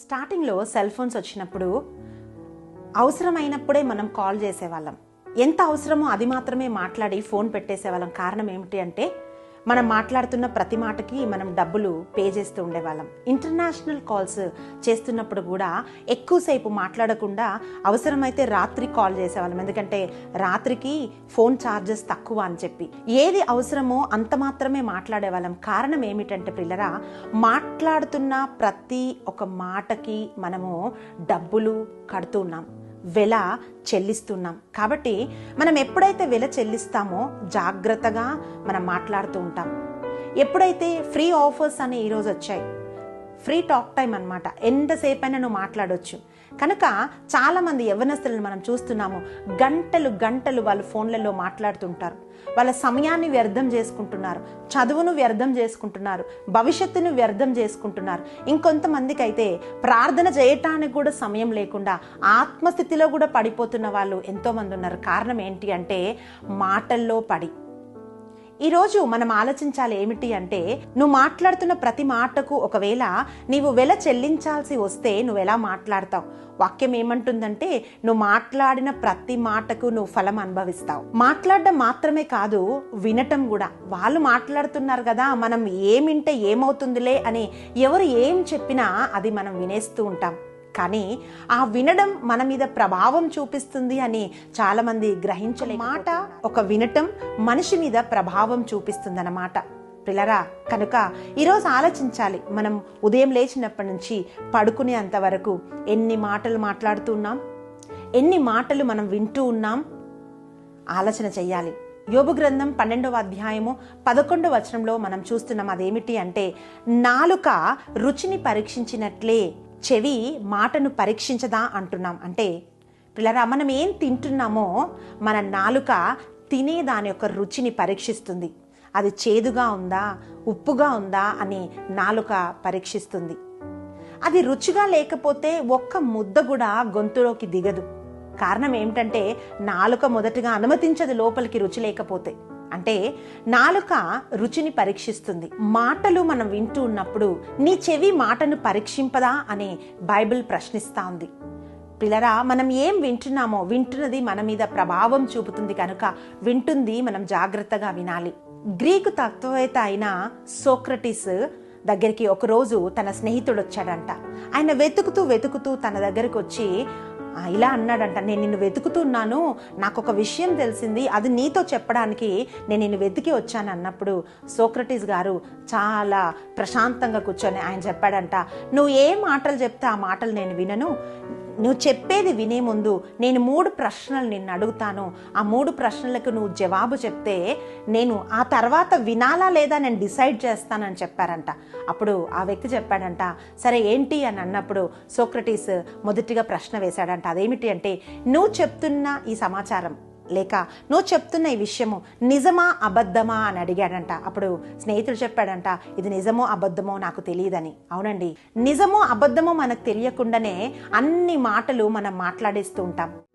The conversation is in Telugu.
స్టార్టింగ్లో సెల్ ఫోన్స్ వచ్చినప్పుడు అవసరమైనప్పుడే మనం కాల్ చేసేవాళ్ళం. ఎంత అవసరమో అది మాత్రమే మాట్లాడి ఫోన్ పెట్టేసేవాళ్ళం. కారణం ఏమిటి అంటే మనం మాట్లాడుతున్న ప్రతి మాటకి మనం డబ్బులు పే చేస్తూ ఉండేవాళ్ళం. ఇంటర్నేషనల్ కాల్స్ చేస్తున్నప్పుడు కూడా ఎక్కువసేపు మాట్లాడకుండా అవసరమైతే రాత్రి కాల్ చేసేవాళ్ళం. ఎందుకంటే రాత్రికి ఫోన్ ఛార్జెస్ తక్కువ అని చెప్పి. ఏది అవసరమో అంత మాత్రమే మాట్లాడేవాళ్ళం. కారణం ఏమిటంటే పిల్లరా మాట్లాడుతున్న ప్రతి ఒక మాటకి మనము డబ్బులు కడుతున్నాం వెల చెల్లిస్తున్నాం. కాబట్టి మనం ఎప్పుడైతే వెల చెల్లిస్తామో జాగ్రత్తగా మనం మాట్లాడుతూ ఉంటాం. ఎప్పుడైతే ఫ్రీ ఆఫర్స్ అని ఈరోజు వచ్చాయి ఫ్రీ టాక్ టైం అనమాట ఎంతసేపు అయినా నువ్వు మాట్లాడొచ్చు. కనుక చాలామంది యవ్వనస్తులను మనం చూస్తున్నాము గంటలు గంటలు వాళ్ళు ఫోన్లలో మాట్లాడుతుంటారు. వాళ్ళ సమయాన్ని వ్యర్థం చేసుకుంటున్నారు చదువును వ్యర్థం చేసుకుంటున్నారు భవిష్యత్తును వ్యర్థం చేసుకుంటున్నారు. ఇంకొంతమందికి అయితే ప్రార్థన చేయటానికి కూడా సమయం లేకుండా ఆత్మస్థితిలో కూడా పడిపోతున్న వాళ్ళు ఎంతోమంది ఉన్నారు. కారణం ఏంటి అంటే మాటల్లో పడి. ఈరోజు మనం ఆలోచించాలి ఏమిటి అంటే నువ్వు మాట్లాడుతున్న ప్రతి మాటకు ఒకవేళ నీవు వెల చెల్లించాల్సి వస్తే నువ్వు ఎలా మాట్లాడతావు? వాక్యం ఏమంటుందంటే నువ్వు మాట్లాడిన ప్రతి మాటకు నువ్వు ఫలం అనుభవిస్తావు. మాట్లాడడం మాత్రమే కాదు వినటం కూడా. వాళ్ళు మాట్లాడుతున్నారు కదా మనం ఏమింటే ఏమవుతుందిలే అని ఎవరు ఏం చెప్పినా అది మనం వినేస్తూ ఉంటాం. కానీ ఆ వినడం మన మీద ప్రభావం చూపిస్తుంది అని చాలామంది గ్రహించలే మాట ఒక వినటం మనిషి మీద ప్రభావం చూపిస్తుంది అన్నమాట పిల్లరా కనుక ఈరోజు ఆలోచించాలి. మనం ఉదయం లేచినప్పటి నుంచి పడుకునేంత వరకు ఎన్ని మాటలు మాట్లాడుతున్నాం ఎన్ని మాటలు మనం వింటూ ఉన్నాం? ఆలోచన చెయ్యాలి యోబు గ్రంథం పన్నెండవ అధ్యాయము పదకొండవ వచనంలో మనం చూస్తున్నాం అదేమిటి అంటే నాలుక రుచిని పరీక్షించినట్లే చెవి మాటను పరీక్షించదా అంటున్నాం. అంటే పిల్లరా మనం ఏం తింటున్నామో మన నాలుక తినే దాని యొక్క రుచిని పరీక్షిస్తుంది. అది చేదుగా ఉందా ఉప్పుగా ఉందా అని నాలుక పరీక్షిస్తుంది. అది రుచిగా లేకపోతే ఒక్క ముద్ద కూడా గొంతులోకి దిగదు. కారణం ఏమిటంటే నాలుక మొదటగా అనుమతించదు లోపలికి రుచి లేకపోతే. అంటే నాలుక రుచిని పరీక్షిస్తుంది. మాటలు మనం వింటూ ఉన్నప్పుడు నీ చెవి మాటను పరీక్షింపదా అని బైబిల్ ప్రశ్నిస్తా ఉంది పిల్లరా మనం ఏం వింటున్నామో వింటున్నది మన మీద ప్రభావం చూపుతుంది కనుక వింటుంది మనం జాగ్రత్తగా వినాలి. గ్రీకు తత్వవేత్త అయిన సోక్రటీస్ దగ్గరికి ఒకరోజు తన స్నేహితుడు వచ్చాడంట ఆయన వెతుకుతూ వెతుకుతూ తన దగ్గరికి వచ్చి ఇలా అన్నాడంట నేను నిన్ను వెతుకుతున్నాను నాకు ఒక విషయం తెలిసింది అది నీతో చెప్పడానికి నేను నిన్ను వెతికి వచ్చాను అన్నప్పుడు సోక్రటీస్ గారు చాలా ప్రశాంతంగా కూర్చొని ఆయన చెప్పాడంట నువ్వు ఏ మాటలు చెప్తే ఆ మాటలు నేను వినను నువ్వు చెప్పేది వినే ముందు నేను మూడు ప్రశ్నలు నిన్ను అడుగుతాను ఆ మూడు ప్రశ్నలకు నువ్వు జవాబు చెప్తే నేను ఆ తర్వాత వినాలా లేదా నేను డిసైడ్ చేస్తానని చెప్పారంట. అప్పుడు ఆ వ్యక్తి చెప్పాడంట సరే ఏంటి? అని అన్నప్పుడు సోక్రటీస్ మొదటిగా ప్రశ్న వేశాడంట అదేమిటి అంటే నువ్వు చెప్తున్న ఈ సమాచారం లేక నువ్వు చెప్తున్న ఈ విషయము నిజమా అబద్ధమా అని అడిగాడంట. అప్పుడు స్నేహితుడు చెప్పాడంట ఇది నిజమో అబద్ధమో నాకు తెలియదని. అవునండి. నిజమో అబద్ధమో మనకు తెలియకుండానే అన్ని మాటలు మనం మాట్లాడేస్తూ ఉంటాం.